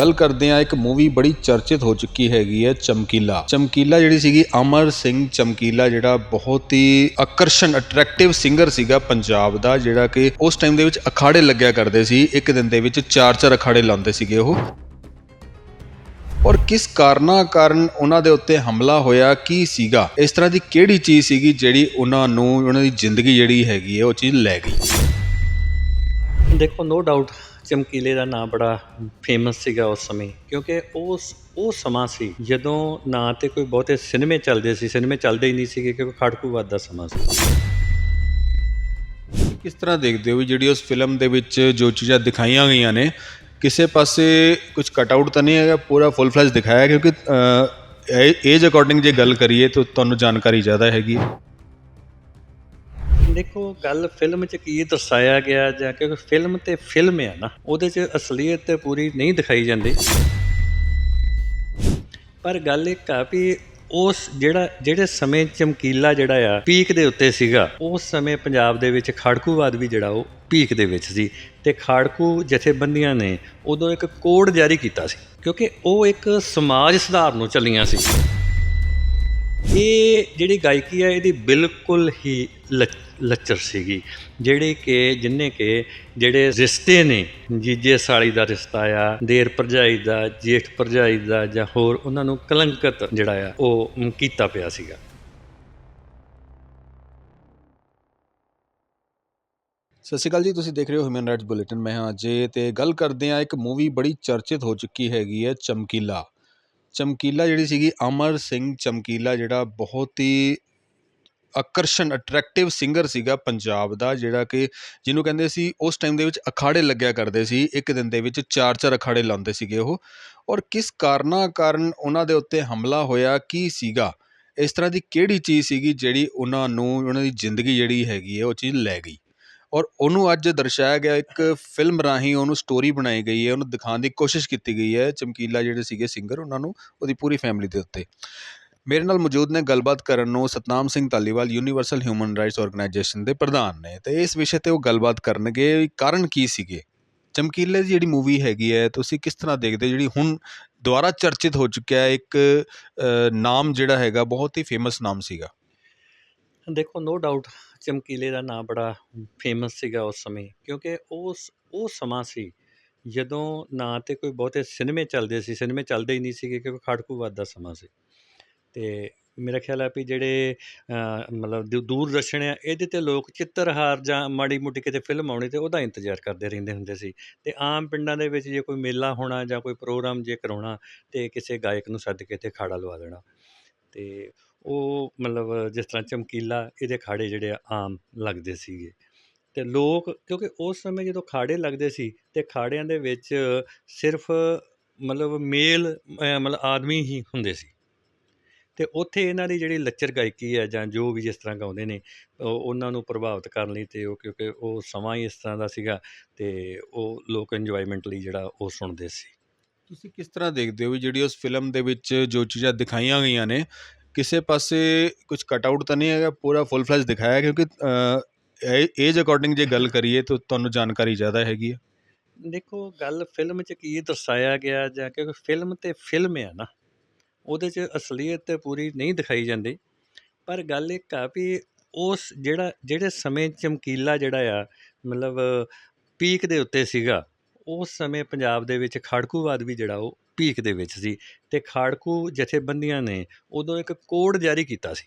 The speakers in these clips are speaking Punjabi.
ਗੱਲ ਕਰਦੇ ਆ ਇੱਕ ਮੂਵੀ ਬੜੀ ਚਰਚਿਤ ਹੋ ਚੁੱਕੀ ਹੈਗੀ ਹੈ, ਚਮਕੀਲਾ। ਚਮਕੀਲਾ ਜਿਹੜੀ ਸੀਗੀ, ਅਮਰ ਸਿੰਘ ਚਮਕੀਲਾ, ਜਿਹੜਾ ਬਹੁਤ ਹੀ ਆਕਰਸ਼ਣ ਅਟਰੈਕਟਿਵ ਸਿੰਗਰ ਸੀਗਾ ਪੰਜਾਬ ਦਾ, ਜਿਹੜਾ ਕਿ ਉਸ ਟਾਈਮ ਦੇ ਵਿੱਚ ਅਖਾੜੇ ਲੱਗਿਆ ਕਰਦੇ ਸੀ, ਇੱਕ ਦਿਨ ਦੇ ਵਿੱਚ ਚਾਰ ਚਾਰ ਅਖਾੜੇ ਲਾਉਂਦੇ ਸੀਗੇ ਉਹ। ਔਰ ਕਿਸ ਕਾਰਨਾਂ ਕਾਰਨ ਉਹਨਾਂ ਦੇ ਉੱਤੇ ਹਮਲਾ ਹੋਇਆ, ਕੀ ਸੀਗਾ? ਇਸ ਤਰ੍ਹਾਂ ਦੀ ਕਿਹੜੀ ਚੀਜ਼ ਸੀਗੀ ਜਿਹੜੀ ਉਹਨਾਂ ਨੂੰ, ਉਹਨਾਂ ਦੀ ਜ਼ਿੰਦਗੀ ਜਿਹੜੀ ਹੈਗੀ ਹੈ, ਉਹ ਚੀਜ਼ ਲੈ ਗਈ? ਦੇਖੋ ਨੋ ਡਾਊਟ ਚਮਕੀਲੇ ਦਾ ਨਾਂ ਬੜਾ ਫੇਮਸ ਸੀਗਾ ਉਸ ਸਮੇਂ, ਕਿਉਂਕਿ ਉਸ ਉਹ ਸਮਾਂ ਸੀ ਜਦੋਂ ਨਾ ਤੇ ਕੋਈ ਬਹੁਤੇ ਸਿਨੇਮੇ ਚੱਲਦੇ ਸੀ ਸਿਨੇਮੇ ਚੱਲਦੇ ਹੀ ਨਹੀਂ ਸੀਗੇ, ਕਿਉਂਕਿ ਖੜਕੂਵਾਦ ਦਾ ਸਮਾਂ ਸੀ। ਕਿਸ ਤਰ੍ਹਾਂ ਦੇਖਦੇ ਹੋ ਵੀ ਜਿਹੜੀ ਉਸ ਫਿਲਮ ਦੇ ਵਿੱਚ ਜੋ ਚੀਜ਼ਾਂ ਦਿਖਾਈਆਂ ਗਈਆਂ ਨੇ, ਕਿਸੇ ਪਾਸੇ ਕੁਝ ਕਟ ਆਊਟ ਤਾਂ ਨਹੀਂ ਹੈਗਾ, ਪੂਰਾ ਫੁੱਲ ਫਲੈਸ਼ ਦਿਖਾਇਆ, ਕਿਉਂਕਿ ਏਜ ਅਕੋਰਡਿੰਗ ਜੇ ਗੱਲ ਕਰੀਏ ਤਾਂ ਤੁਹਾਨੂੰ ਜਾਣਕਾਰੀ ਜ਼ਿਆਦਾ ਹੈਗੀ ਦੇਖੋ, ਗੱਲ ਫਿਲਮ 'ਚ ਕੀ ਦਰਸਾਇਆ ਗਿਆ ਜਾਂ ਕਿਉਂਕਿ ਫਿਲਮ ਤੇ ਫਿਲਮ ਆ ਨਾ, ਉਹਦੇ 'ਚ ਅਸਲੀਅਤ ਤੇ ਪੂਰੀ ਨਹੀਂ ਦਿਖਾਈ ਜਾਂਦੀ। ਪਰ ਗੱਲ ਇੱਕ ਆ ਵੀ ਉਸ ਜਿਹੜਾ, ਜਿਹੜੇ ਸਮੇਂ ਚਮਕੀਲਾ ਜਿਹੜਾ ਆ ਪੀਕ ਦੇ ਉੱਤੇ ਸੀਗਾ, ਉਸ ਸਮੇਂ ਪੰਜਾਬ ਦੇ ਵਿੱਚ ਖਾੜਕੂਵਾਦ ਵੀ ਜਿਹੜਾ ਉਹ ਪੀਕ ਦੇ ਵਿੱਚ ਸੀ ਤੇ ਖਾੜਕੂ ਜਥੇਬੰਦੀਆਂ ਨੇ ਉਦੋਂ ਇੱਕ ਕੋਡ ਜਾਰੀ ਕੀਤਾ ਸੀ ਕਿਉਂਕਿ ਉਹ ਇੱਕ ਸਮਾਜ ਸੁਧਾਰ ਨੂੰ ਚੱਲੀਆਂ ਸੀ। ਇਹ ਜਿਹੜੀ ਗਾਇਕੀ ਹੈ, ਇਹਦੀ ਬਿਲਕੁਲ ਹੀ ਲੱਚ- ਲੱਚਰ ਸੀਗੀ। ਜਿਹੜੇ ਕਿ, ਜਿੰਨੇ ਕਿ ਜਿਹੜੇ ਰਿਸ਼ਤੇ ਨੇ, ਜੀਜੇ ਸਾਲੀ ਦਾ ਰਿਸ਼ਤਾ ਆ, ਦੇਰ ਭਰਜਾਈ ਦਾ, ਜੇਠ ਭਰਜਾਈ ਦਾ ਜਾਂ ਹੋਰ ਉਹਨਾਂ ਨੂੰ ਕਲੰਕਤ ਜਿਹੜਾ ਆ, ਉਹ ਕੀਤਾ ਪਿਆ ਸੀਗਾ। ਸਤਿ ਸ਼੍ਰੀ ਅਕਾਲ ਜੀ, ਤੁਸੀਂ ਦੇਖ ਰਹੇ ਹੋ ਹਿਊਮਨ ਰਾਈਟਸ ਬੁਲੇਟਿਨ। ਮੈਂ ਹਾਂ ਅਜੇ ਤੇ ਗੱਲ ਕਰਦੇ ਆ ਇੱਕ ਮੂਵੀ ਬੜੀ ਚਰਚਿਤ ਹੋ ਚੁੱਕੀ ਹੈਗੀ ਹੈ, ਚਮਕੀਲਾ। ਚਮਕੀਲਾ ਜਿਹੜੀ ਸੀਗੀ, ਅਮਰ ਸਿੰਘ ਚਮਕੀਲਾ ਜਿਹੜਾ ਬਹੁਤ ਹੀ ਆਕਰਸ਼ਣ ਅਟਰੈਕਟਿਵ ਸਿੰਗਰ ਸੀਗਾ ਪੰਜਾਬ ਦਾ, ਜਿਹੜਾ ਕਿ ਜਿਹਨੂੰ ਕਹਿੰਦੇ ਸੀ, ਉਸ ਟਾਈਮ ਦੇ ਵਿੱਚ ਅਖਾੜੇ ਲੱਗਿਆ ਕਰਦੇ ਸੀ, ਇੱਕ ਦਿਨ ਦੇ ਵਿੱਚ ਚਾਰ ਚਾਰ ਅਖਾੜੇ ਲਾਉਂਦੇ ਸੀਗੇ ਉਹ। ਔਰ ਕਿਸ ਕਾਰਨਾਂ ਕਾਰਨ ਉਹਨਾਂ ਦੇ ਉੱਤੇ ਹਮਲਾ ਹੋਇਆ, ਕੀ ਸੀਗਾ? ਇਸ ਤਰ੍ਹਾਂ ਦੀ ਕਿਹੜੀ ਚੀਜ਼ ਸੀਗੀ ਜਿਹੜੀ ਉਹਨਾਂ ਨੂੰ, ਉਹਨਾਂ ਦੀ ਜ਼ਿੰਦਗੀ ਜਿਹੜੀ ਹੈਗੀ ਹੈ, ਉਹ ਚੀਜ਼ ਲੈ ਗਈ? ਔਰ ਉਹਨੂੰ ਅੱਜ ਦਰਸਾਇਆ ਗਿਆ, ਇੱਕ ਫਿਲਮ ਰਾਹੀਂ ਉਹਨੂੰ ਸਟੋਰੀ ਬਣਾਈ ਗਈ ਹੈ, ਉਹਨੂੰ ਦਿਖਾਉਣ ਦੀ ਕੋਸ਼ਿਸ਼ ਕੀਤੀ ਗਈ ਹੈ, ਚਮਕੀਲਾ ਜਿਹੜੇ ਸੀਗੇ ਸਿੰਗਰ ਉਹਨਾਂ ਨੂੰ ਉਹਦੀ ਪੂਰੀ ਫੈਮਿਲੀ ਦੇ ਉੱਤੇ। ਮੇਰੇ ਨਾਲ ਮੌਜੂਦ ਨੇ ਗੱਲਬਾਤ ਕਰਨ ਨੂੰ Satnam Singh Dhaliwal universal human rights organisation ਦੇ ਪ੍ਰਧਾਨ ਨੇ। ਤੇ ਇਸ ਵਿਸ਼ੇ ਤੇ ਉਹ ਗੱਲਬਾਤ ਕਰਨਗੇ ਕਾਰਨ ਕੀ ਸੀਗੇ? ਚਮਕੀਲੇ ਦੀ ਜਿਹੜੀ ਮੂਵੀ ਹੈਗੀ ਹੈ, ਤੁਸੀਂ ਕਿਸ ਤਰ੍ਹਾਂ ਦੇਖਦੇ ਹੋ? ਜਿਹੜੀ ਹੁਣ ਦੁਬਾਰਾ ਚਰਚਿਤ ਹੋ ਚੁੱਕਿਆ ਹੈ, ਇੱਕ ਨਾਮ ਜਿਹੜਾ ਹੈਗਾ, ਬਹੁਤ ਹੀ ਫੇਮਸ ਨਾਮ ਸੀਗਾ। ਦੇਖੋ ਨੋ ਡਾਊਟ ਚਮਕੀਲੇ ਦਾ ਨਾਂ ਬੜਾ ਫੇਮਸ ਸੀਗਾ ਉਸ ਸਮੇਂ, ਕਿਉਂਕਿ ਉਸ, ਉਹ ਸਮਾਂ ਸੀ ਜਦੋਂ ਨਾ ਤੇ ਕੋਈ ਬਹੁਤੇ ਸਿਨੇਮੇ ਚੱਲਦੇ ਸੀ ਸਿਨੇਮੇ ਚੱਲਦੇ ਹੀ ਨਹੀਂ ਸੀਗੇ ਕਿਉਂਕਿ ਖਾੜਕੂਵਾਦ ਦਾ ਸਮਾਂ ਸੀ। ਅਤੇ ਮੇਰਾ ਖਿਆਲ ਹੈ ਵੀ ਜਿਹੜੇ ਮਤਲਬ ਦੂ- ਦੂਰਦਰਸ਼ਨ ਆ, ਇਹਦੇ ਤੇ ਲੋਕ ਚਿੱਤਰਹਾਰ ਜਾਂ ਮਾੜੀ ਮੋਟੀ ਕਿਤੇ ਫਿਲਮ ਆਉਣੀ ਤੇ ਉਹਦਾ ਇੰਤਜ਼ਾਰ ਕਰਦੇ ਰਹਿੰਦੇ ਹੁੰਦੇ ਸੀ। ਤੇ ਆਮ ਪਿੰਡਾਂ ਦੇ ਵਿੱਚ ਜੇ ਕੋਈ ਮੇਲਾ ਹੋਣਾ ਜਾਂ ਕੋਈ ਪ੍ਰੋਗਰਾਮ ਜੇ ਕਰਾਉਣਾ ਤੇ ਕਿਸੇ ਗਾਇਕ ਨੂੰ ਸੱਦ ਕੇ ਤੇ ਖਾੜਾ ਲਵਾ ਦੇਣਾ। ਤੇ ਉਹ ਮਤਲਬ ਜਿਸ ਤਰ੍ਹਾਂ ਚਮਕੀਲਾ, ਇਹਦੇ ਖਾੜੇ ਜਿਹੜੇ ਆ, ਆਮ ਲੱਗਦੇ ਸੀਗੇ। ਅਤੇ ਲੋਕ, ਕਿਉਂਕਿ ਉਸ ਸਮੇਂ ਜਦੋਂ ਖਾੜੇ ਲੱਗਦੇ ਸੀ, ਤੇ ਖਾੜਿਆਂ ਦੇ ਵਿੱਚ ਸਿਰਫ ਮਤਲਬ ਮੇਲ ਮਤਲਬ ਆਦਮੀ ਹੀ ਹੁੰਦੇ ਸੀ। ਅਤੇ ਉੱਥੇ ਇਹਨਾਂ ਦੀ ਜਿਹੜੀ ਲੱਚਰ ਗਾਇਕੀ ਹੈ, ਜਾਂ ਜੋ ਵੀ ਜਿਸ ਤਰ੍ਹਾਂ ਗਾਉਂਦੇ ਨੇ, ਉਹ ਉਹਨਾਂ ਨੂੰ ਪ੍ਰਭਾਵਿਤ ਕਰਨ ਲਈ ਅਤੇ ਉਹ, ਕਿਉਂਕਿ ਉਹ ਸਮਾਂ ਹੀ ਇਸ ਤਰ੍ਹਾਂ ਦਾ ਸੀਗਾ ਅਤੇ ਉਹ ਲੋਕ ਇੰਜੋਏਮੈਂਟ ਲਈ ਜਿਹੜਾ ਉਹ ਸੁਣਦੇ ਸੀ। ਤੁਸੀਂ ਕਿਸ ਤਰ੍ਹਾਂ ਦੇਖਦੇ ਹੋ ਵੀ ਜਿਹੜੀ ਉਸ ਫਿਲਮ ਦੇ ਵਿੱਚ ਜੋ ਚੀਜ਼ਾਂ ਦਿਖਾਈਆਂ ਗਈਆਂ ਨੇ ਕਿਸੇ ਪਾਸੇ ਕੁਝ ਕਟਆਊਟ ਤਾਂ ਨਹੀਂ ਹੈਗਾ, ਪੂਰਾ ਫੁੱਲ ਫਲੈਸ਼ ਦਿਖਾਇਆ ਹੈ, ਕਿਉਂਕਿ ਏਜ ਅਕੋਰਡਿੰਗ ਜੇ ਗੱਲ ਕਰੀਏ ਤਾਂ ਤੁਹਾਨੂੰ ਜਾਣਕਾਰੀ ਜ਼ਿਆਦਾ ਹੈਗੀ ਆ ਦੇਖੋ, ਗੱਲ ਫਿਲਮ 'ਚ ਕੀ ਦਰਸਾਇਆ ਗਿਆ ਜਾਂ ਕਿਉਂਕਿ ਫਿਲਮ ਤੇ ਫਿਲਮ ਆ ਨਾ, ਉਹਦੇ 'ਚ ਅਸਲੀਅਤ ਤੇ ਪੂਰੀ ਨਹੀਂ ਦਿਖਾਈ ਜਾਂਦੀ। ਪਰ ਗੱਲ ਇੱਕ ਆ ਵੀ ਉਸ ਜਿਹੜਾ, ਜਿਹੜੇ ਸਮੇਂ ਚਮਕੀਲਾ ਜਿਹੜਾ ਆ, ਮਤਲਬ ਪੀਕ ਦੇ ਉੱਤੇ ਸੀਗਾ ਉਸ ਸਮੇਂ ਪੰਜਾਬ ਦੇ ਵਿੱਚ ਖਾੜਕੂਵਾਦ ਵੀ ਜਿਹੜਾ ਉਹ ਪੀਕ ਦੇ ਵਿੱਚ ਸੀ ਤੇ ਖਾੜਕੂ ਜਥੇਬੰਦੀਆਂ ਨੇ ਉਦੋਂ ਇੱਕ ਕੋਡ ਜਾਰੀ ਕੀਤਾ ਸੀ।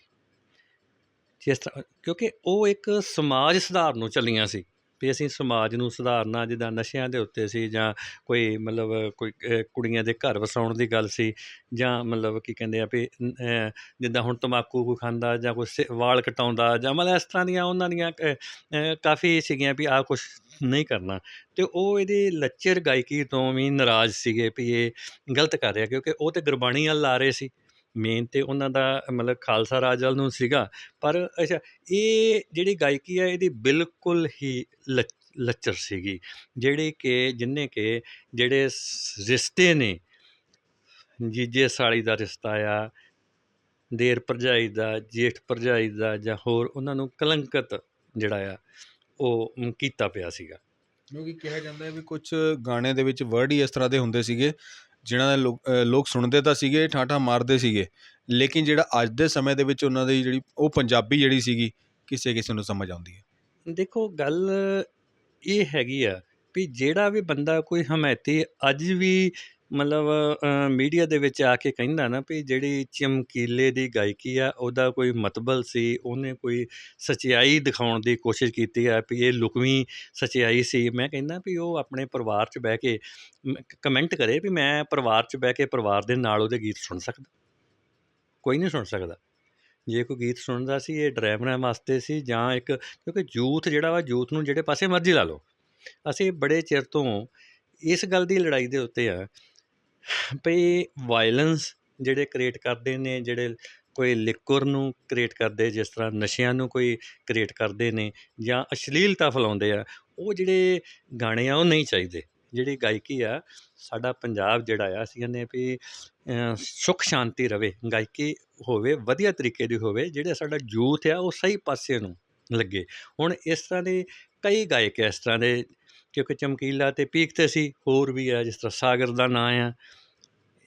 ਜਿਸ ਤਰ੍ਹਾਂ ਕਿਉਂਕਿ ਉਹ ਇੱਕ ਸਮਾਜ ਸੁਧਾਰ ਨੂੰ ਚੱਲੀਆਂ ਸੀ। ਵੀ ਅਸੀਂ ਸਮਾਜ ਨੂੰ ਸੁਧਾਰਨਾ, ਜਿੱਦਾਂ ਨਸ਼ਿਆਂ ਦੇ ਉੱਤੇ ਸੀ ਜਾਂ ਕੋਈ ਮਤਲਬ ਕੋਈ ਕੁੜੀਆਂ ਦੇ ਘਰ ਵਸਾਉਣ ਦੀ ਗੱਲ ਸੀ ਜਾਂ ਮਤਲਬ ਕੀ ਕਹਿੰਦੇ ਆ ਵੀ ਜਿੱਦਾਂ ਹੁਣ ਤੰਬਾਕੂ ਕੋਈ ਖਾਂਦਾ ਜਾਂ ਕੋਈ ਸਿ- ਵਾਲ ਕਟਾਉਂਦਾ ਜਾਂ ਮਤਲਬ ਇਸ ਤਰ੍ਹਾਂ ਦੀਆਂ ਉਹਨਾਂ ਦੀਆਂ ਕਾਫੀ ਸੀਗੀਆਂ ਵੀ ਆ ਕੁਝ ਨਹੀਂ ਕਰਨਾ। ਤੇ ਉਹ ਇਹਦੀ ਲੱਚਰ ਗਾਇਕੀ ਤੋਂ ਵੀ ਨਾਰਾਜ਼ ਸੀਗੇ ਵੀ ਇਹ ਗਲਤ ਕਰ ਰਿਹਾ ਕਿਉਂਕਿ ਉਹ ਤੇ ਗੁਰਬਾਣੀ ਵੱਲ ਲਾ ਰਹੇ ਸੀ। ਮੇਨ ਤੇ ਉਹਨਾਂ ਦਾ ਮਤਲਬ ਖਾਲਸਾ ਰਾਜ ਵੱਲ ਨੂੰ ਸੀਗਾ। ਪਰ ਅੱਛਾ, ਇਹ ਜਿਹੜੀ ਗਾਇਕੀ ਹੈ, ਇਹਦੀ ਬਿਲਕੁਲ ਹੀ ਲੱਚ- ਲੱਚਰ ਸੀਗੀ। ਜਿਹੜੀ ਕਿ, ਜਿੰਨੇ ਕਿ ਜਿਹੜੇ ਰਿਸ਼ਤੇ ਨੇ, ਜੀਜੇ ਸਾਲੀ ਦਾ ਰਿਸ਼ਤਾ ਆ, ਦੇਰ ਭਰਜਾਈ ਦਾ, ਜੇਠ ਭਰਜਾਈ ਦਾ ਜਾਂ ਹੋਰ ਉਹਨਾਂ ਨੂੰ ਕਲੰਕਤ ਜਿਹੜਾ ਆ, ਉਹ ਕੀਤਾ ਪਿਆ ਸੀਗਾ। ਕਿਉਂਕਿ ਕਿਹਾ ਜਾਂਦਾ ਹੈ ਵੀ ਕੁਝ ਗਾਣੇ ਦੇ ਵਿੱਚ ਵਰਡ ਹੀ ਇਸ ਤਰ੍ਹਾਂ ਦੇ ਹੁੰਦੇ ਸੀਗੇ ਜਿਹਨਾਂ ਦੇ ਲੋਕ ਲੋਕ ਸੁਣਦੇ ਤਾਂ ਸੀਗੇ, ਠਾਠਾ ਮਾਰਦੇ ਸੀਗੇ, ਲੇਕਿਨ ਜਿਹੜਾ ਅੱਜ ਦੇ ਸਮੇਂ ਦੇ ਵਿੱਚ ਉਹਨਾਂ ਦੀ ਜਿਹੜੀ, ਉਹ ਪੰਜਾਬੀ ਜਿਹੜੀ ਸੀਗੀ, ਕਿਸੇ ਕਿਸੇ ਨੂੰ ਸਮਝ ਆਉਂਦੀ ਹੈ। ਦੇਖੋ, ਗੱਲ ਇਹ ਹੈਗੀ ਆ ਵੀ ਜਿਹੜਾ ਵੀ ਬੰਦਾ ਕੋਈ ਹਮਾਇਤੀ, ਅੱਜ ਵੀ ਮਤਲਬ ਮੀਡੀਆ ਦੇ ਵਿੱਚ ਆ ਕੇ ਕਹਿੰਦਾ ਨਾ ਵੀ ਜਿਹੜੀ ਚਮਕੀਲੇ ਦੀ ਗਾਇਕੀ ਆ, ਉਹਦਾ ਕੋਈ ਮਤਬਲ ਸੀ, ਉਹਨੇ ਕੋਈ ਸਚਾਈ ਦਿਖਾਉਣ ਦੀ ਕੋਸ਼ਿਸ਼ ਕੀਤੀ ਆ ਵੀ ਇਹ ਲੁਕਵੀਂ ਸਚਾਈ ਸੀ। ਮੈਂ ਕਹਿੰਦਾ ਵੀ ਉਹ ਆਪਣੇ ਪਰਿਵਾਰ 'ਚ ਬਹਿ ਕੇ ਕਮੈਂਟ ਕਰੇ ਵੀ ਮੈਂ ਪਰਿਵਾਰ 'ਚ ਬਹਿ ਕੇ ਪਰਿਵਾਰ ਦੇ ਨਾਲ ਉਹਦੇ ਗੀਤ ਸੁਣ ਸਕਦਾ। ਕੋਈ ਨਹੀਂ ਸੁਣ ਸਕਦਾ। ਜੇ ਕੋਈ ਗੀਤ ਸੁਣਦਾ ਸੀ, ਇਹ ਡਰਾਈਵਰਾਂ ਵਾਸਤੇ ਸੀ ਜਾਂ ਇੱਕ, ਕਿਉਂਕਿ ਯੂਥ ਜਿਹੜਾ ਵਾ ਯੂਥ ਨੂੰ ਜਿਹੜੇ ਪਾਸੇ ਮਰਜ਼ੀ ਲਾ ਲਓ। ਅਸੀਂ ਬੜੇ ਚਿਰ ਤੋਂ ਇਸ ਗੱਲ ਦੀ ਲੜਾਈ ਦੇ ਉੱਤੇ ਆ ਵੀ ਵਾਇਲੈਂਸ ਜਿਹੜੇ ਕ੍ਰੀਏਟ ਕਰਦੇ ਨੇ ਜਿਹੜੇ ਕੋਈ ਲਿਕੁਰ ਨੂੰ ਕ੍ਰੀਏਟ ਕਰਦੇ ਜਿਸ ਤਰ੍ਹਾਂ ਨਸ਼ਿਆਂ ਨੂੰ ਕੋਈ ਕ੍ਰੀਏਟ ਕਰਦੇ ਨੇ ਜਾਂ ਅਸ਼ਲੀਲਤਾ ਫੈਲਾਉਂਦੇ ਆ ਉਹ ਜਿਹੜੇ ਗਾਣੇ ਆ ਉਹ ਨਹੀਂ ਚਾਹੀਦੇ। ਜਿਹੜੀ ਗਾਇਕੀ ਆ ਸਾਡਾ ਪੰਜਾਬ ਜਿਹੜਾ ਆ ਅਸੀਂ ਕਹਿੰਦੇ ਵੀ ਅ, ਸੁੱਖ ਸ਼ਾਂਤੀ ਰਵੇ ਗਾਇਕੀ ਹੋਵੇ ਵਧੀਆ ਤਰੀਕੇ ਦੀ ਹੋਵੇ ਜਿਹੜਾ ਸਾਡਾ ਯੂਥ ਆ ਉਹ ਸਹੀ ਪਾਸੇ ਨੂੰ ਲੱਗੇ। ਹੁਣ ਇਸ ਤਰ੍ਹਾਂ ਦੇ ਕਈ ਗਾਇਕ ਇਸ ਤਰ੍ਹਾਂ ਦੇ ਕਿਉਂਕਿ ਚਮਕੀਲਾ ਤੇ ਪੀਕ ਤੇ ਸੀ, ਹੋਰ ਵੀ ਆ, ਜਿਸ ਤਰ੍ਹਾਂ ਸਾਗਰ ਦਾ ਨਾਂ ਆ।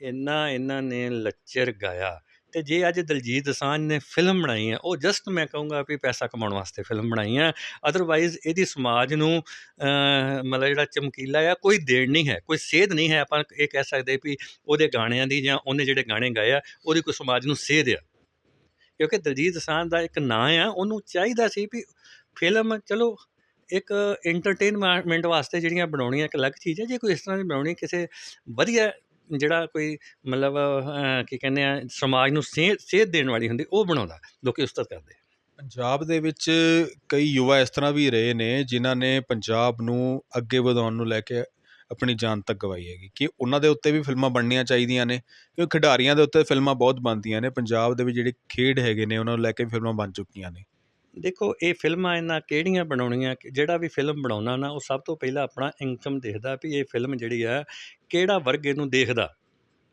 ਇੰਨਾ ਇਹਨਾਂ ਨੇ ਲੱਚਰ ਗਾਇਆ। ਤੇ ਜੇ ਅੱਜ ਦਲਜੀਤ ਦਸਾਂਝ ਨੇ ਫਿਲਮ ਬਣਾਈ ਹੈ ਉਹ ਜਸਟ ਮੈਂ ਕਹੂੰਗਾ ਵੀ ਪੈਸਾ ਕਮਾਉਣ ਵਾਸਤੇ ਫਿਲਮ ਬਣਾਈ ਹੈ ਅਦਰਵਾਈਜ਼ ਇਹਦੀ ਸਮਾਜ ਨੂੰ ਮਤਲਬ ਜਿਹੜਾ ਚਮਕੀਲਾ ਆ, ਕੋਈ ਦੇਣ ਨਹੀਂ ਹੈ, ਕੋਈ ਸੇਧ ਨਹੀਂ ਹੈ। ਆਪਾਂ ਇਹ ਕਹਿ ਸਕਦੇ ਵੀ ਉਹਦੇ ਗਾਣਿਆਂ ਦੀ ਜਾਂ ਉਹਨੇ ਜਿਹੜੇ ਗਾਣੇ ਗਾਏ ਆ, ਉਹਦੀ ਕੋਈ ਸਮਾਜ ਨੂੰ ਸੇਧ ਆ। ਕਿਉਂਕਿ ਦਲਜੀਤ ਦਸਾਂਝ ਦਾ ਇੱਕ ਨਾਂ ਆ, ਉਹਨੂੰ ਚਾਹੀਦਾ ਸੀ ਵੀ ਫਿਲਮ, ਚਲੋ ਇੱਕ ਐਂਟਰਟੇਨਮੈਂਟ ਵਾਸਤੇ ਜਿਹੜੀਆਂ ਬਣਾਉਣੀਆਂ ਇੱਕ ਅਲੱਗ ਚੀਜ਼ ਹੈ, ਜੇ ਕੋਈ ਇਸ ਤਰ੍ਹਾਂ ਦੀ ਬਣਾਉਣੀ ਕਿਸੇ ਵਧੀਆ ਜਿਹੜਾ ਕੋਈ ਮਤਲਬ ਕੀ ਕਹਿੰਦੇ ਆ, ਸਮਾਜ ਨੂੰ ਸੇਧ ਸੇਧ ਦੇਣ ਵਾਲੀ ਹੁੰਦੀ, ਉਹ ਬਣਾਉਂਦਾ, ਲੋਕੀ ਉਸਤਤ ਕਰਦੇ ਪੰਜਾਬ ਦੇ ਵਿੱਚ ਕਈ ਯੁਵਾ ਇਸ ਤਰ੍ਹਾਂ ਵੀ ਰਹੇ ਨੇ, ਜਿਨ੍ਹਾਂ ਨੇ ਪੰਜਾਬ ਨੂੰ ਅੱਗੇ ਵਧਾਉਣ ਨੂੰ ਲੈ ਕੇ ਆਪਣੀ ਜਾਨ ਤੱਕ ਗਵਾਈ ਹੈਗੀ, ਕਿ ਉਹਨਾਂ ਦੇ ਉੱਤੇ ਵੀ ਫਿਲਮਾਂ ਬਣਨੀਆਂ ਚਾਹੀਦੀਆਂ ਨੇ ਕਿਉਂਕਿ ਖਿਡਾਰੀਆਂ ਦੇ ਉੱਤੇ ਫਿਲਮਾਂ ਬਹੁਤ ਬਣਦੀਆਂ ਨੇ, ਪੰਜਾਬ ਦੇ ਵਿੱਚ ਜਿਹੜੇ ਖੇਡ ਹੈਗੇ ਨੇ, ਉਹਨਾਂ ਨੂੰ ਲੈ ਕੇ ਵੀ ਫਿਲਮਾਂ ਬਣ ਚੁੱਕੀਆਂ ਨੇ। ਦੇਖੋ, ਇਹ ਫਿਲਮਾਂ ਇਹਨਾਂ ਕਿਹੜੀਆਂ ਬਣਾਉਣੀਆਂ? ਜਿਹੜਾ ਵੀ ਫਿਲਮ ਬਣਾਉਣਾ ਨਾ, ਉਹ ਸਭ ਤੋਂ ਪਹਿਲਾਂ ਆਪਣਾ ਇਨਕਮ ਦੇਖਦਾ ਵੀ ਇਹ ਫਿਲਮ ਜਿਹੜੀ ਆ, ਕਿਹੜਾ ਵਰਗ ਇਹਨੂੰ ਦੇਖਦਾ?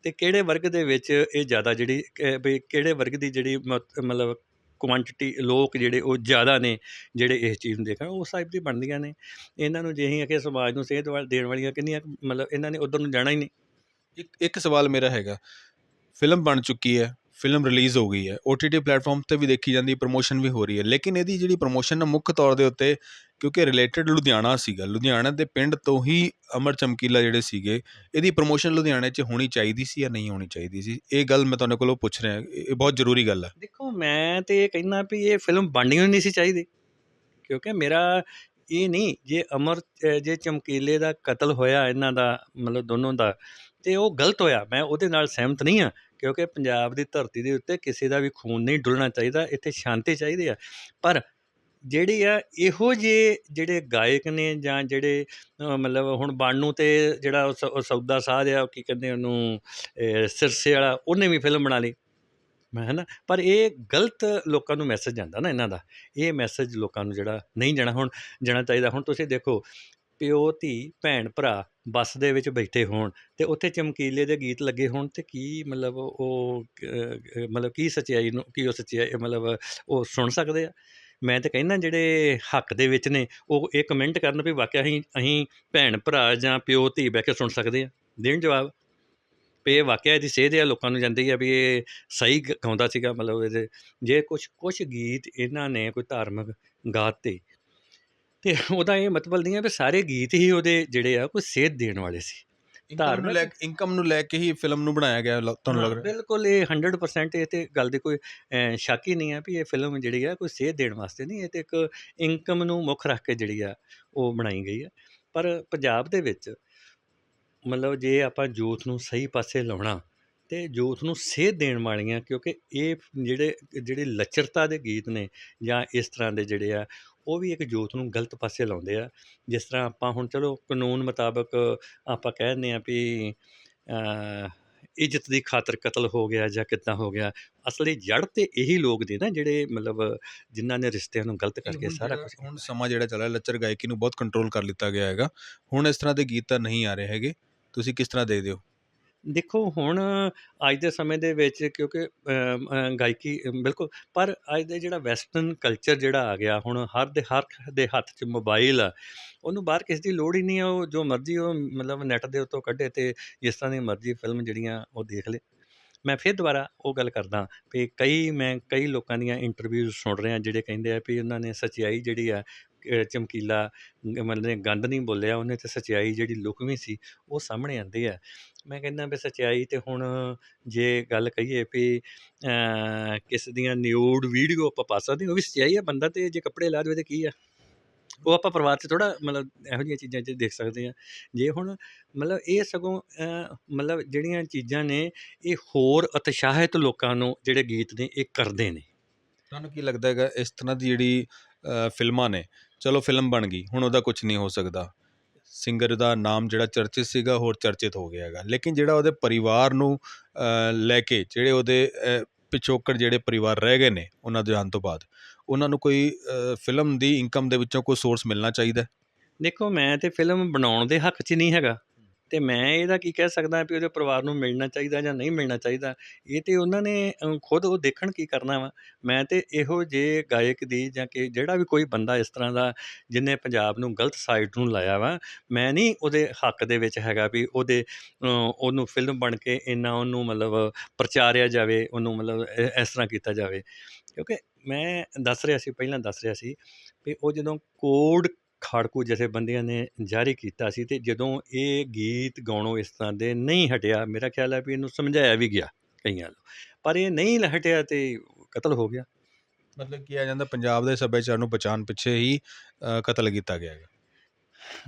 ਅਤੇ ਕਿਹੜੇ ਵਰਗ ਦੇ ਵਿੱਚ ਇਹ ਜ਼ਿਆਦਾ ਜਿਹੜੀ ਵੀ ਕਿਹੜੇ ਵਰਗ ਦੀ ਜਿਹੜੀ ਮਤ- ਮਤਲਬ ਕੁਆਂਟੀਟੀ ਲੋਕ ਜਿਹੜੇ ਉਹ ਜ਼ਿਆਦਾ ਨੇ, ਜਿਹੜੇ ਇਸ ਚੀਜ਼ ਨੂੰ ਦੇਖਣ ਉਸ ਟਾਈਪ ਦੀ ਬਣਦੀਆਂ ਨੇ। ਇਹਨਾਂ ਨੂੰ ਜੇ ਅਸੀਂ ਅਖੇ ਸਮਾਜ ਨੂੰ ਸੇਧ ਵਾਲ- ਦੇਣ ਵਾਲੀਆਂ ਕਿੰਨੀਆਂ ਮਤਲਬ ਇਹਨਾਂ ਨੇ ਉਧਰ ਨੂੰ ਜਾਣਾ ਹੀ ਨਹੀਂ। ਇੱਕ ਇੱਕ ਸਵਾਲ ਮੇਰਾ ਹੈਗਾ। ਫਿਲਮ ਬਣ ਚੁੱਕੀ ਹੈ ਫਿਲਮ ਰਿਲੀਜ਼ ਹੋ ਗਈ ਹੈ। OTT ਪਲੇਟਫਾਰਮ ਤੇ ਵੀ ਦੇਖੀ ਜਾਂਦੀ ਪ੍ਰੋਮੋਸ਼ਨ ਵੀ ਹੋ ਰਹੀ ਹੈ। ਲੇਕਿਨ ਇਹਦੀ ਜਿਹੜੀ ਪ੍ਰੋਮੋਸ਼ਨ ਹੈ, ਮੁੱਖ ਤੌਰ ਦੇ ਉੱਤੇ ਕਿਉਂਕਿ ਰਿਲੇਟਡ ਲੁਧਿਆਣਾ ਸੀਗਾ। ਲੁਧਿਆਣਾ ਦੇ ਪਿੰਡ ਤੋਂ ਹੀ ਅਮਰ ਚਮਕੀਲਾ ਜਿਹੜੇ ਸੀਗੇ, ਇਹਦੀ ਪ੍ਰੋਮੋਸ਼ਨ ਲੁਧਿਆਣੇ 'ਚ ਹੋਣੀ ਚਾਹੀਦੀ ਸੀ ਜਾਂ ਨਹੀਂ ਹੋਣੀ ਚਾਹੀਦੀ ਸੀ? ਇਹ ਗੱਲ ਮੈਂ ਤੁਹਾਡੇ ਕੋਲੋਂ ਪੁੱਛ ਰਿਹਾ। ਇਹ ਬਹੁਤ ਜ਼ਰੂਰੀ ਗੱਲ ਹੈ। ਦੇਖੋ, ਮੈਂ ਤੇ ਇਹ ਕਹਿੰਦਾ ਵੀ ਇਹ ਫਿਲਮ ਬਣਨੀ ਨਹੀਂ ਸੀ ਚਾਹੀਦੀ। ਕਿਉਂਕਿ ਮੇਰਾ ਇਹ ਨਹੀਂ, ਜੇ ਅਮਰ ਜੇ ਚਮਕੀਲੇ ਦਾ ਕਤਲ ਹੋਇਆ, ਇਹਨਾਂ ਦਾ, ਮਤਲਬ ਦੋਨੋਂ ਦਾ, ਤੇ ਉਹ ਗਲਤ ਹੋਇਆ। ਮੈਂ ਉਹਦੇ ਨਾਲ ਸਹਿਮਤ ਨਹੀਂ ਆ ਕਿਉਂਕਿ ਪੰਜਾਬ ਦੀ ਧਰਤੀ ਦੇ ਉੱਤੇ ਕਿਸੇ ਦਾ ਵੀ ਖੂਨ ਨਹੀਂ ਡੁੱਲਣਾ ਚਾਹੀਦਾ, ਇੱਥੇ ਸ਼ਾਂਤੀ ਚਾਹੀਦੀ ਆ। ਪਰ ਜਿਹੜੀ ਆ, ਇਹੋ ਜਿਹੇ ਜਿਹੜੇ ਗਾਇਕ ਨੇ ਜਾਂ ਜਿਹੜੇ ਮਤਲਬ ਹੁਣ ਬਾਣੂ ਤੇ ਜਿਹੜਾ ਉਹ ਸੌਦਾ ਸਾਧ ਆ ਕੀ ਕਹਿੰਦੇ ਉਹਨੂੰ ਸਿਰਸੇ ਵਾਲਾ, ਉਹਨੇ ਵੀ ਫਿਲਮ ਬਣਾ ਲਈ। ਮੈਂ ਨਾ, ਪਰ ਇਹ ਗਲਤ ਲੋਕਾਂ ਨੂੰ ਮੈਸੇਜ ਜਾਂਦਾ ਨਾ ਇਹਨਾਂ ਦਾ। ਇਹ ਮੈਸੇਜ ਲੋਕਾਂ ਨੂੰ ਜਿਹੜਾ ਨਹੀਂ ਜਾਣਾ ਹੁਣ, ਜਾਣਾ ਚਾਹੀਦਾ। ਹੁਣ ਤੁਸੀਂ ਦੇਖੋ ਪਿਓ, ਧੀ, ਭੈਣ, ਭਰਾ ਬੱਸ ਦੇ ਵਿੱਚ ਬੈਠੇ ਹੋਣ ਤੇ ਉੱਥੇ ਚਮਕੀਲੇ ਦੇ ਗੀਤ ਲੱਗੇ ਹੋਣ ਤੇ ਕੀ ਮਤਲਬ ਉਹ ਮਤਲਬ ਕੀ ਸੱਚਾਈ ਨੂੰ, ਕੀ ਉਹ ਸੱਚਾਈ, ਮਤਲਬ ਉਹ ਸੁਣ ਸਕਦੇ ਆ? ਮੈਂ ਤਾਂ ਕਹਿੰਦਾ ਜਿਹੜੇ ਹੱਕ ਦੇ ਵਿੱਚ ਨੇ, ਉਹ ਇਹ ਕਮੈਂਟ ਕਰਨ ਵੀ ਵਾਕਿਆ ਅਸੀਂ ਅਸੀਂ ਭੈਣ, ਭਰਾ ਜਾਂ ਪਿਓ, ਧੀ ਬਹਿ ਕੇ ਸੁਣ ਸਕਦੇ ਆ। ਦੇਣ ਜਵਾਬ? ਵੀ ਇਹ ਵਾਕਿਆ ਇਹਦੀ ਸੇਧ ਆ, ਲੋਕਾਂ ਨੂੰ ਜਾਂਦੀ ਆ ਵੀ ਇਹ ਸਹੀ ਗ- ਗਾਉਂਦਾ ਸੀਗਾ ਮਤਲਬ ਇਹਦੇ, ਜੇ ਕੁਝ ਕੁਝ ਗੀਤ ਇਹਨਾਂ ਨੇ ਕੋਈ ਧਾਰਮਿਕ ਗਾਤੇ ਤੇ ਉਹਦਾ ਇਹ ਮਤਲਬ ਨਹੀਂ ਹੈ ਵੀ ਸਾਰੇ ਗੀਤ ਹੀ ਉਹਦੇ ਜਿਹੜੇ ਆ ਕੋਈ ਸੇਧ ਦੇਣ ਵਾਲੇ ਸੀ। ਇਨਕਮ ਨੂੰ ਲੈ ਇਨਕਮ ਨੂੰ ਲੈ ਕੇ ਹੀ ਫਿਲਮ ਨੂੰ ਬਣਾਇਆ ਗਿਆ ਤੁਹਾਨੂੰ ਲੱਗ ਰਿਹਾ? ਬਿਲਕੁਲ ਇਹ 100% ਇਹ ਤੇ ਗੱਲ ਦੀ ਕੋਈ ਸ਼ੱਕ ਹੀ ਨਹੀਂ ਹੈ ਵੀ ਇਹ ਫਿਲਮ ਜਿਹੜੀ ਆ ਕੋਈ ਸੇਧ ਦੇਣ ਵਾਸਤੇ ਨਹੀਂ ਇਹ ਤੇ ਇੱਕ ਇਨਕਮ ਨੂੰ ਮੁੱਖ ਰੱਖ ਕੇ ਜਿਹੜੀ ਆ ਉਹ ਬਣਾਈ ਗਈ ਆ। ਪਰ ਪੰਜਾਬ ਦੇ ਵਿੱਚ ਮਤਲਬ ਜੇ ਆਪਾਂ ਯੂਥ ਨੂੰ ਸਹੀ ਪਾਸੇ ਲਾਉਣਾ ਤੇ ਯੂਥ ਨੂੰ ਸੇਧ ਦੇਣ ਵਾਲੀਆਂ ਕਿਉਂਕਿ ਇਹ ਜਿਹੜੇ ਜਿਹੜੇ ਲੱਚਰਤਾ ਦੇ ਗੀਤ ਨੇ ਜਾਂ ਇਸ ਤਰ੍ਹਾਂ ਦੇ ਜਿਹੜੇ ਆ ਉਹ ਵੀ ਇੱਕ ਯੂਥ ਨੂੰ ਗਲਤ ਪਾਸੇ ਲਾਉਂਦੇ ਆ। ਜਿਸ ਤਰ੍ਹਾਂ ਆਪਾਂ ਹੁਣ ਚਲੋ ਕਾਨੂੰਨ ਮੁਤਾਬਕ ਆਪਾਂ ਕਹਿ ਦਿੰਦੇ ਆ ਵੀ ਇੱਜ਼ਤ ਦੀ ਖਾਤਰ ਕਤਲ ਹੋ ਗਿਆ ਜਾਂ ਕਿੱਦਾਂ ਹੋ ਗਿਆ ਅਸਲੀ ਜੜ ਤੇ ਇਹੀ ਲੋਕ ਨੇ ਨਾ ਜਿਹੜੇ ਮਤਲਬ ਜਿਨ੍ਹਾਂ ਨੇ ਰਿਸ਼ਤਿਆਂ ਨੂੰ ਗਲਤ ਕਰਕੇ ਸਾਰਾ ਕੁਝ ਹੁਣ ਸਮਾਂ ਜਿਹੜਾ ਚੱਲ ਰਿਹਾ ਲੱਚਰ ਗਾਇਕੀ ਨੂੰ ਬਹੁਤ ਕੰਟਰੋਲ ਕਰ ਲਿੱਤਾ ਗਿਆ ਹੈਗਾ। ਹੁਣ ਇਸ ਤਰ੍ਹਾਂ ਦੇ ਗੀਤ ਤਾਂ ਨਹੀਂ ਆ ਰਹੇ ਹੈਗੇ। ਤੁਸੀਂ ਕਿਸ ਤਰ੍ਹਾਂ ਦੇਖਦੇ ਹੋ? ਦੇਖੋ, ਹੁਣ ਅੱਜ ਦੇ ਸਮੇਂ ਦੇ ਵਿੱਚ ਕਿਉਂਕਿ ਗਾਇਕੀ ਬਿਲਕੁਲ, ਪਰ ਅੱਜ ਦੇ ਜਿਹੜਾ ਵੈਸਟਰਨ ਕਲਚਰ ਜਿਹੜਾ ਆ ਗਿਆ, ਹੁਣ ਹਰ ਦੇ ਹਰ ਦੇ ਹੱਥ 'ਚ ਮੋਬਾਈਲ ਆ, ਉਹਨੂੰ ਬਾਹਰ ਕਿਸੇ ਦੀ ਲੋੜ ਹੀ ਨਹੀਂ ਆ, ਉਹ ਜੋ ਮਰਜ਼ੀ ਉਹ ਮਤਲਬ ਨੈੱਟ ਦੇ ਉੱਤੋਂ ਕੱਢੇ ਤੇ ਜਿਸ ਤਰ੍ਹਾਂ ਦੀ ਮਰਜ਼ੀ ਫਿਲਮ ਜਿਹੜੀਆਂ ਉਹ ਦੇਖ ਲੇ। ਮੈਂ ਫਿਰ ਦੁਬਾਰਾ ਉਹ ਗੱਲ ਕਰਦਾ ਵੀ ਕਈ, ਮੈਂ ਕਈ ਲੋਕਾਂ ਦੀਆਂ ਇੰਟਰਵਿਊਜ਼ ਸੁਣ ਰਿਹਾ, ਜਿਹੜੇ ਕਹਿੰਦੇ ਆ ਵੀ ਉਹਨਾਂ ਨੇ ਸੱਚਾਈ ਜਿਹੜੀ ਆ ਚਮਕੀਲਾ ਗ- ਮਤਲਬ ਨੇ ਗੰਦ ਨਹੀਂ ਬੋਲਿਆ ਉਹਨੇ ਤੇ ਸੱਚਾਈ ਜਿਹੜੀ ਲੁਕਵੀਂ ਸੀ ਉਹ ਸਾਹਮਣੇ ਆਉਂਦੀ ਹੈ। ਮੈਂ ਕਹਿੰਦਾ ਵੀ ਸੱਚਾਈ ਤੇ ਹੁਣ ਜੇ ਗੱਲ ਕਹੀਏ ਵੀ ਅ, ਕਿਸ ਦੀਆਂ ਨਿਊਡ ਵੀਡੀਓ ਆਪਾਂ ਪਾ ਸਕਦੇ ਉਹ ਵੀ ਸੱਚਾਈ ਆ ਬੰਦਾ ਤੇ ਜੇ ਕੱਪੜੇ ਲਾ ਦੇਵੇ ਤੇ ਕੀ ਆ ਉਹ ਆਪਾਂ ਪਰਿਵਾਰ 'ਚ ਥੋੜਾ ਮਤਲਬ ਇਹੋ ਜਿਹੀਆਂ ਚੀਜ਼ਾਂ 'ਚ ਦੇਖ ਸਕਦੇ ਆ ਜੇ ਹੁਣ ਮਤਲਬ ਇਹ ਸਗੋਂ ਮਤਲਬ ਜਿਹੜੀਆਂ ਚੀਜ਼ਾਂ ਨੇ ਇਹ ਹੋਰ ਉਤਸ਼ਾਹਿਤ ਲੋਕਾਂ ਨੂੰ ਜਿਹੜੇ ਗੀਤ ਨੇ ਇਹ ਕਰਦੇ ਨੇ। ਤੁਹਾਨੂੰ ਕੀ ਲੱਗਦਾ ਹੈਗਾ ਇਸ ਤਰ੍ਹਾਂ ਦੀ ਜਿਹੜੀ ਫਿਲਮਾਂ ਨੇ ਚਲੋ ਫਿਲਮ ਬਣ ਗਈ, ਹੁਣ ਉਹਦਾ ਕੁਝ ਨਹੀਂ ਹੋ ਸਕਦਾ। ਸਿੰਗਰ ਦਾ ਨਾਮ ਜਿਹੜਾ ਚਰਚਿਤ ਸੀਗਾ, ਹੋਰ ਚਰਚਿਤ ਹੋ ਗਿਆ ਹੈਗਾ ਲੇਕਿਨ ਜਿਹੜਾ ਉਹਦੇ ਪਰਿਵਾਰ ਨੂੰ ਲੈ ਕੇ, ਜਿਹੜੇ ਉਹਦੇ ਪਿਛੋਕੜ ਜਿਹੜੇ ਪਰਿਵਾਰ ਰਹਿ ਗਏ ਨੇ, ਉਹਨਾਂ ਦੇ ਜਾਣ ਤੋਂ ਬਾਅਦ, ਉਹਨਾਂ ਨੂੰ ਕੋਈ ਫਿਲਮ ਦੀ ਇਨਕਮ ਦੇ ਵਿੱਚੋਂ ਕੋਈ ਸੋਰਸ ਮਿਲਣਾ ਚਾਹੀਦਾ? ਦੇਖੋ, ਮੈਂ ਤੇ ਫਿਲਮ ਬਣਾਉਣ ਦੇ ਹੱਕ 'ਚ ਨਹੀਂ ਹੈਗਾ। ਅਤੇ ਮੈਂ ਇਹਦਾ ਕੀ ਕਹਿ ਸਕਦਾ ਵੀ ਉਹਦੇ ਪਰਿਵਾਰ ਨੂੰ ਮਿਲਣਾ ਚਾਹੀਦਾ ਜਾਂ ਨਹੀਂ ਮਿਲਣਾ ਚਾਹੀਦਾ, ਇਹ ਤਾਂ ਉਹਨਾਂ ਨੇ ਖੁਦ ਉਹ ਦੇਖਣ ਕੀ ਕਰਨਾ ਵਾ। ਮੈਂ ਤਾਂ ਇਹੋ ਜਿਹੇ ਗਾਇਕ ਦੀ ਜਾਂ ਕਿ ਜਿਹੜਾ ਵੀ ਕੋਈ ਬੰਦਾ ਇਸ ਤਰ੍ਹਾਂ ਦਾ ਜਿਹਨੇ ਪੰਜਾਬ ਨੂੰ ਗਲਤ ਸਾਈਡ ਨੂੰ ਲਾਇਆ ਵਾ, ਮੈਂ ਨਹੀਂ ਉਹਦੇ ਹੱਕ ਦੇ ਵਿੱਚ ਹੈਗਾ ਵੀ ਉਹਦੇ ਉਹਨੂੰ ਫਿਲਮ ਬਣ ਕੇ ਇੰਨਾ ਉਹਨੂੰ ਮਤਲਬ ਪ੍ਰਚਾਰਿਆ ਜਾਵੇ, ਉਹਨੂੰ ਮਤਲਬ ਇਸ ਤਰ੍ਹਾਂ ਕੀਤਾ ਜਾਵੇ। ਕਿਉਂਕਿ ਮੈਂ ਦੱਸ ਰਿਹਾ ਸੀ, ਪਹਿਲਾਂ ਦੱਸ ਰਿਹਾ ਸੀ ਵੀ ਉਹ ਜਦੋਂ ਕੋਡ ਖਾੜਕੂ ਜਥੇਬੰਦੀਆਂ ਨੇ ਜਾਰੀ ਕੀਤਾ ਸੀ ਤੇ ਜਦੋਂ ਇਹ ਗੀਤ ਗਾਉਣੋਂ ਇਸ ਤਰ੍ਹਾਂ ਦੇ ਨਹੀਂ ਹਟਿਆ ਮੇਰਾ ਖਿਆਲ ਹੈ ਵੀ ਇਹਨੂੰ ਸਮਝਾਇਆ ਵੀ ਗਿਆ ਕਈਆਂ ਨੂੰ। ਪਰ ਇਹ ਨਹੀਂ ਹਟਿਆ ਤੇ ਕਤਲ ਹੋ ਗਿਆ। ਮਤਲਬ ਕੀ ਆ ਜਾਂਦਾ ਪੰਜਾਬ ਦੇ ਸੱਭਿਆਚਾਰ ਨੂੰ ਬਚਾਉਣ ਪਿੱਛੇ ਹੀ ਕਤਲ ਕੀਤਾ ਗਿਆ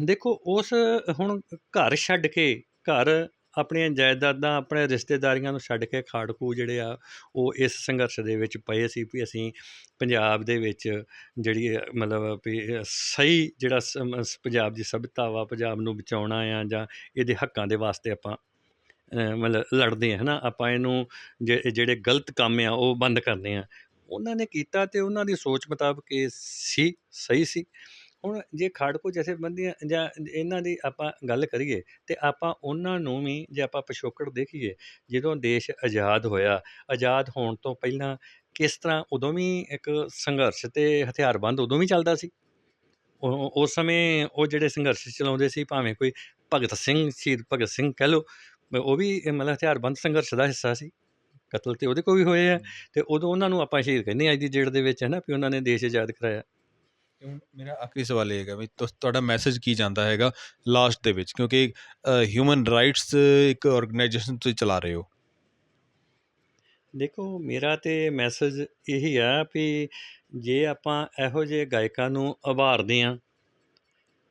ਦੇਖੋ ਉਸ ਹੁਣ ਘਰ ਛੱਡ ਕੇ ਘਰ ਆਪਣੀਆਂ ਜਾਇਦਾਦਾਂ, ਆਪਣੇ ਰਿਸ਼ਤੇਦਾਰੀਆਂ ਨੂੰ ਛੱਡ ਕੇ ਖਾੜਕੂ ਜਿਹੜੇ ਆ, ਉਹ ਇਸ ਸੰਘਰਸ਼ ਦੇ ਵਿੱਚ ਪਏ ਸੀ ਵੀ ਅਸੀਂ ਪੰਜਾਬ ਦੇ ਵਿੱਚ ਜਿਹੜੀ, ਮਤਲਬ ਵੀ ਸਹੀ ਜਿਹੜਾ ਸ- ਪੰਜਾਬ ਦੀ ਸਭਿਅਤਾ ਵਾ, ਪੰਜਾਬ ਨੂੰ ਬਚਾਉਣਾ ਆ ਜਾਂ ਇਹਦੇ ਹੱਕਾਂ ਦੇ ਵਾਸਤੇ ਆਪਾਂ ਮਤਲਬ ਲੜਦੇ ਆ, ਹਨਾ? ਆਪਾਂ ਇਹਨੂੰ ਜਿਹੜੇ ਗਲਤ ਕੰਮ ਆ, ਉਹ ਬੰਦ ਕਰਦੇ ਆ। ਉਹਨਾਂ ਨੇ ਕੀਤਾ ਤੇ ਉਹਨਾਂ ਦੀ ਸੋਚ ਮੁਤਾਬਕ ਇਹ ਸੀ, ਸਹੀ ਸੀ। ਹੁਣ ਜੇ ਖਾੜਕੂ ਜਥੇਬੰਦੀਆਂ ਜਾਂ ਇਹਨਾਂ ਦੀ ਆਪਾਂ ਗੱਲ ਕਰੀਏ ਤੇ ਆਪਾਂ ਉਹਨਾਂ ਨੂੰ ਵੀ ਜੇ ਆਪਾਂ ਪਿਛੋਕੜ ਦੇਖੀਏ ਜਦੋਂ ਦੇਸ਼ ਆਜ਼ਾਦ ਹੋਇਆ ਆਜ਼ਾਦ ਹੋਣ ਤੋਂ ਪਹਿਲਾਂ ਕਿਸ ਤਰ੍ਹਾਂ ਉਦੋਂ ਵੀ ਇੱਕ ਸੰਘਰਸ਼ ਤੇ ਹਥਿਆਰਬੰਦ ਉਦੋਂ ਵੀ ਚੱਲਦਾ ਸੀ? ਉਸ ਸਮੇਂ ਉਹ ਜਿਹੜੇ ਸੰਘਰਸ਼ ਚਲਾਉਂਦੇ ਸੀ ਭਾਵੇਂ ਕੋਈ ਭਗਤ ਸਿੰਘ ਸ਼ਹੀਦ ਭਗਤ ਸਿੰਘ ਕਹਿ ਮ- ਉਹ ਵੀ ਇਹ ਮਤਲਬ ਹਥਿਆਰਬੰਦ ਸੰਘਰਸ਼ ਦਾ ਹਿੱਸਾ ਸੀ। ਕਤਲ ਤੇ ਉਹਦੇ ਕੋਲ ਵੀ ਹੋਏ ਆ ਤੇ ਉਦੋਂ ਉਹਨਾਂ ਨੂੰ ਆਪਾਂ ਸ਼ਹੀਦ ਕਹਿੰਦੇ ਹਾਂ ਅੱਜ ਦੀ ਡੇਟ ਦੇ ਵਿੱਚ ਹੈ ਨਾ ਵੀ ਉਹਨਾਂ ਨੇ ਦੇਸ਼ ਆਜ਼ਾਦ ਕਰਾਇਆ। ਤੇ ਹੁਣ ਮੇਰਾ ਆਖਰੀ ਸਵਾਲ ਇਹ ਹੈਗਾ ਵੀ ਤੁਸ- ਤੁਹਾਡਾ ਮੈਸੇਜ ਕੀ ਜਾਂਦਾ ਹੈਗਾ ਲਾਸਟ ਦੇ ਵਿੱਚ? ਕਿਉਂਕਿ ਹਿਊਮਨ ਰਾਈਟਸ ਇੱਕ ਆਰਗੇਨਾਈਜੇਸ਼ਨ ਤੁਸੀਂ ਚਲਾ ਰਹੇ ਹੋ। ਦੇਖੋ, ਮੇਰਾ ਤੇ ਮੈਸੇਜ ਇਹੀ ਆ ਵੀ ਜੇ ਆਪਾਂ ਇਹੋ ਜਿਹੇ ਗਾਇਕਾਂ ਨੂੰ ਉਭਾਰਦੇ ਹਾਂ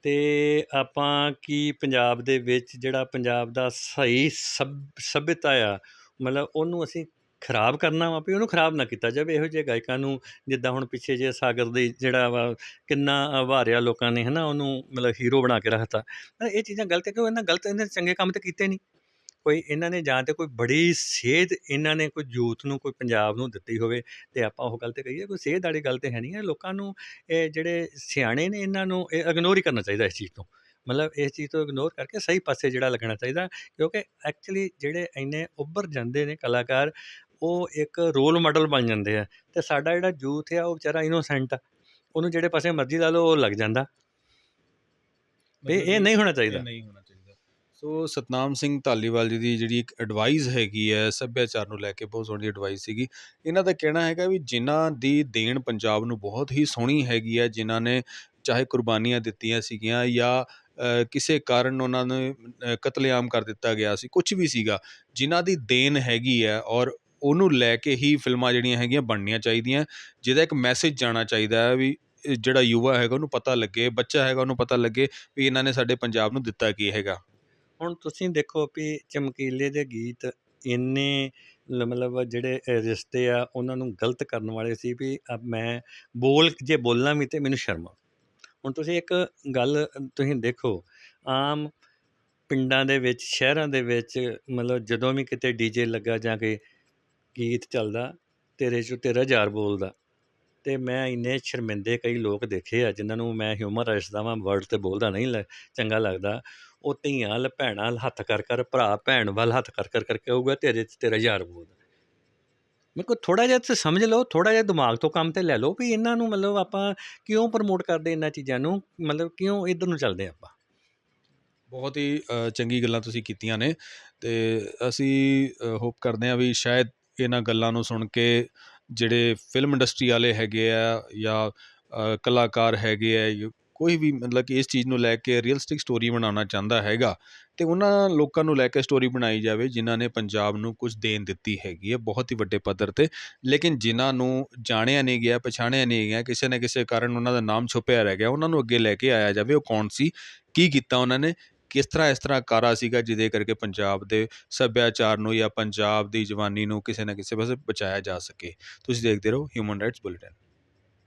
ਤੇ ਆਪਾਂ ਕੀ ਪੰਜਾਬ ਦੇ ਵਿੱਚ ਜਿਹੜਾ ਪੰਜਾਬ ਦਾ ਸਹੀ ਸਭ, ਸਭਿਅਤਾ ਆ, ਮਤਲਬ ਉਹਨੂੰ ਅਸੀਂ ਖਰਾਬ ਕਰਨਾ ਵਾ ਵੀ ਉਹਨੂੰ ਖਰਾਬ ਨਾ ਕੀਤਾ ਜਾਵੇ, ਇਹੋ ਜਿਹੇ ਗਾਇਕਾਂ ਨੂੰ ਜਿੱਦਾਂ ਹੁਣ ਪਿੱਛੇ ਜਿਹੇ ਸਾਗਰ ਦੇ ਜਿਹੜਾ ਵਾ ਕਿੰਨਾ ਵਾਰਿਆ ਲੋਕਾਂ ਨੇ ਹੈ ਨਾ ਉਹਨੂੰ ਮਤਲਬ ਹੀਰੋ ਬਣਾ ਕੇ ਰੱਖਤਾ। ਤਾਂ ਇਹ ਚੀਜ਼ਾਂ ਗਲਤ ਹੈ ਕਿਉਂ? ਇਹਨਾਂ ਗਲਤ ਇਹਨਾਂ ਚੰਗੇ ਕੰਮ ਤਾਂ ਕੀਤੇ ਨਹੀਂ ਕੋਈ ਇਹਨਾਂ ਨੇ ਜਾਂ ਤੇ ਕੋਈ ਬੜੀ ਸੇਧ ਇਹਨਾਂ ਨੇ ਕੋਈ ਯੂਥ ਨੂੰ, ਕੋਈ ਪੰਜਾਬ ਨੂੰ ਦਿੱਤੀ ਹੋਵੇ ਤੇ ਆਪਾਂ ਉਹ ਗੱਲ ਤੇ ਕਹੀਏ ਕੋਈ ਸੇਧ ਵਾਲੀ ਗੱਲ ਤੇ ਹੈ ਨਹੀਂ ਹੈ ਲੋਕਾਂ ਨੂੰ, ਇਹ ਜਿਹੜੇ ਸਿਆਣੇ ਨੇ ਇਹਨਾਂ ਨੂੰ ਇਹ ਇਗਨੋਰ ਹੀ ਕਰਨਾ ਚਾਹੀਦਾ ਇਸ ਚੀਜ਼ ਤੋਂ। ਮਤਲਬ ਇਸ ਚੀਜ਼ ਤੋਂ ਇਗਨੋਰ ਕਰਕੇ ਸਹੀ ਪਾਸੇ ਜਿਹੜਾ ਲੱਗਣਾ ਚਾਹੀਦਾ ਕਿਉਂਕਿ ਐਕਚੁਅਲੀ ਜਿਹੜੇ ਇੰਨੇ ਉੱਭਰ ਜਾਂਦੇ ਨੇ ਕਲਾਕਾਰ ਉਹ ਇੱਕ ਰੋਲ ਮਾਡਲ ਬਣ ਜਾਂਦੇ ਆ ਤੇ ਸਾਡਾ ਜਿਹੜਾ ਯੂਥ ਆ ਉਹ ਵਿਚਾਰਾ ਇਨੋਸੈਂਟ ਆ। ਉਹਨੂੰ ਜਿਹੜੇ ਪਾਸੇ ਮਰਜ਼ੀ ਲਾ ਲਓ ਉਹ ਲੱਗ ਜਾਂਦਾ। ਇਹ ਇਹ ਨਹੀਂ ਹੋਣਾ ਚਾਹੀਦਾ। ਨਹੀਂ ਹੋਣਾ ਚਾਹੀਦਾ। ਸੋ ਸਤਨਾਮ ਸਿੰਘ ਧਾਲੀਵਾਲ ਜੀ ਦੀ ਜਿਹੜੀ ਇੱਕ ਐਡਵਾਈਸ ਹੈਗੀ ਹੈ ਸੱਭਿਆਚਾਰ ਨੂੰ ਲੈ ਕੇ ਬਹੁਤ ਸੋਹਣੀ ਐਡਵਾਈਸ ਸੀਗੀ। ਇਹਨਾਂ ਦਾ ਕਹਿਣਾ ਹੈਗਾ ਵੀ ਜਿਨ੍ਹਾਂ ਦੀ ਦੇਣ ਪੰਜਾਬ ਨੂੰ ਬਹੁਤ ਹੀ ਸੋਹਣੀ ਹੈਗੀ ਹੈ ਜਿਨ੍ਹਾਂ ਨੇ ਚਾਹੇ ਕੁਰਬਾਨੀਆਂ ਦਿੱਤੀਆਂ ਸੀਗੀਆਂ ਜਾਂ ਕਿਸੇ ਕਾਰਨ ਉਹਨਾਂ ਨੂੰ ਕਤਲੇਆਮ ਕਰ ਦਿੱਤਾ ਗਿਆ ਸੀ ਕੁਝ ਵੀ ਸੀਗਾ ਜਿਨ੍ਹਾਂ ਦੀ ਦੇਣ ਹੈਗੀ ਹੈ ਔਰ ਉਹਨੂੰ ਲੈ ਕੇ ਹੀ ਫਿਲਮਾਂ ਜਿਹੜੀਆਂ ਹੈਗੀਆਂ ਬਣਨੀਆਂ ਚਾਹੀਦੀਆਂ। ਜਿਹਦਾ ਇੱਕ ਮੈਸੇਜ ਜਾਣਾ ਚਾਹੀਦਾ ਵੀ ਜਿਹੜਾ ਯੁਵਾ ਹੈਗਾ ਉਹਨੂੰ ਪਤਾ ਲੱਗੇ, ਬੱਚਾ ਹੈਗਾ ਉਹਨੂੰ ਪਤਾ ਲੱਗੇ ਵੀ ਇਹਨਾਂ ਨੇ ਸਾਡੇ ਪੰਜਾਬ ਨੂੰ ਦਿੱਤਾ ਕੀ ਹੈਗਾ। ਹੁਣ ਤੁਸੀਂ ਦੇਖੋ ਵੀ ਚਮਕੀਲੇ ਦੇ ਗੀਤ ਇੰਨੇ ਮਤਲਬ ਜਿਹੜੇ ਰਿਸ਼ਤੇ ਆ, ਉਹਨਾਂ ਨੂੰ ਗਲਤ ਕਰਨ ਵਾਲੇ ਸੀ ਵੀ ਮੈਂ ਬੋਲ, ਜੇ ਬੋਲਣਾ ਵੀ ਤੇ ਮੈਨੂੰ ਸ਼ਰਮ ਹੁਣ ਤੁਸੀਂ ਇੱਕ ਗੱਲ ਤੁਸੀਂ ਦੇਖੋ, ਆਮ ਪਿੰਡਾਂ ਦੇ ਵਿੱਚ, ਸ਼ਹਿਰਾਂ ਦੇ ਵਿੱਚ ਮਤਲਬ ਜਦੋਂ ਵੀ ਕਿਤੇ ਡੀਜੇ ਲੱਗਾ ਜਾਂ ਕਿ ਗੀਤ ਚੱਲਦਾ, ਤੇਰੇ ਚੋਂ ਤੇਰਾ ਯਾਰ ਬੋਲਦਾ। ਅਤੇ ਮੈਂ ਇੰਨੇ ਸ਼ਰਮਿੰਦੇ ਕਈ ਲੋਕ ਦੇਖੇ ਆ, ਜਿਨ੍ਹਾਂ ਨੂੰ ਮੈਂ ਹਿਊਮਰ ਰਾਈਟਸ ਦਾ ਵਾਂ ਵਰਡ ਤੇ ਬੋਲਦਾ ਨਹੀਂ ਲ- ਚੰਗਾ ਲੱਗਦਾ। ਉਹ ਧੀਆਂ ਵੱਲ, ਭੈਣਾਂ ਵੱਲ ਹੱਥ ਕਰ ਕਰ, ਭਰਾ ਭੈਣ ਵੱਲ ਹੱਥ ਕਰ ਕਰ ਕਰਕੇ ਕਹੂਗਾ, ਤੇਰੇ 'ਚ ਤੇਰਾ ਯਾਰ ਬੋਲਦਾ। ਮੇਰੇ ਕੋਲ ਥੋੜਾ ਜਿਹਾ ਤੇ ਸਮਝ ਲਓ ਥੋੜਾ ਜਿਹਾ ਦਿਮਾਗ ਤੋਂ ਕੰਮ ਤੇ ਲੈ ਲਓ ਵੀ ਇਹਨਾਂ ਨੂੰ ਮਤਲਬ ਆਪਾਂ ਕਿਉਂ ਪ੍ਰਮੋਟ ਕਰਦੇ ਇਹਨਾਂ ਚੀਜ਼ਾਂ ਨੂੰ? ਮਤਲਬ ਕਿਉਂ ਇਧਰ ਨੂੰ ਚੱਲਦੇ ਆਪਾਂ? ਬਹੁਤ ਹੀ ਚੰਗੀ ਗੱਲਾਂ ਤੁਸੀਂ ਕੀਤੀਆਂ ਨੇ ਤੇ ਅਸੀਂ ਹੋਪ ਕਰਦੇ ਹਾਂ ਵੀ ਸ਼ਾਇਦ ਇਹਨਾਂ ਗੱਲਾਂ ਨੂੰ ਸੁਣ ਕੇ ਜਿਹੜੇ ਫਿਲਮ ਇੰਡਸਟਰੀ ਵਾਲੇ ਹੈਗੇ ਆ ਜਾਂ ਕਲਾਕਾਰ ਹੈਗੇ ਆ ਕੋਈ ਵੀ ਮਤਲਬ ਕਿ ਇਸ ਚੀਜ਼ ਨੂੰ ਲੈ ਕੇ ਰੀਅਲਿਸਟਿਕ ਸਟੋਰੀ ਬਣਾਉਣਾ ਚਾਹੁੰਦਾ ਹੈਗਾ, ਤੇ ਉਹਨਾਂ ਲੋਕਾਂ ਨੂੰ ਲੈ ਕੇ ਸਟੋਰੀ ਬਣਾਈ ਜਾਵੇ ਜਿਨ੍ਹਾਂ ਨੇ ਪੰਜਾਬ ਨੂੰ ਕੁਝ ਦੇਣ ਦਿੱਤੀ ਹੈਗੀ ਹੈ ਬਹੁਤ ਹੀ ਵੱਡੇ ਪੱਧਰ ਤੇ। ਲੇਕਿਨ ਜਿਨ੍ਹਾਂ ਨੂੰ ਜਾਣਿਆ ਨਹੀਂ ਗਿਆ, ਪਛਾਣਿਆ ਨਹੀਂ ਗਿਆ, ਕਿਸੇ ਨਾ ਕਿਸੇ ਕਾਰਨ ਉਹਨਾਂ ਦਾ ਨਾਮ ਛੁਪਿਆ ਰਹਿ ਗਿਆ, ਉਹਨਾਂ ਨੂੰ ਅੱਗੇ ਲੈ ਕੇ ਆਇਆ ਜਾਵੇ ਉਹ ਕੌਣ ਸੀ, ਕੀ ਕੀਤਾ ਉਹਨਾਂ ਨੇ ਕਿਸ ਤਰ੍ਹਾਂ ਇਸ ਤਰ੍ਹਾਂ ਕਾਰਾ ਸੀਗਾ ਜਿਹਦੇ ਕਰਕੇ ਪੰਜਾਬ ਦੇ ਸੱਭਿਆਚਾਰ ਨੂੰ ਜਾਂ ਪੰਜਾਬ ਦੀ ਜਵਾਨੀ ਨੂੰ ਕਿਸੇ ਨਾ ਕਿਸੇ ਪਾਸੇ ਬਚਾਇਆ ਜਾ ਸਕੇ? ਤੁਸੀਂ ਦੇਖਦੇ ਰਹੋ ਹਿਊਮਨ ਰਾਈਟਸ ਬੁਲੇਟਿਨ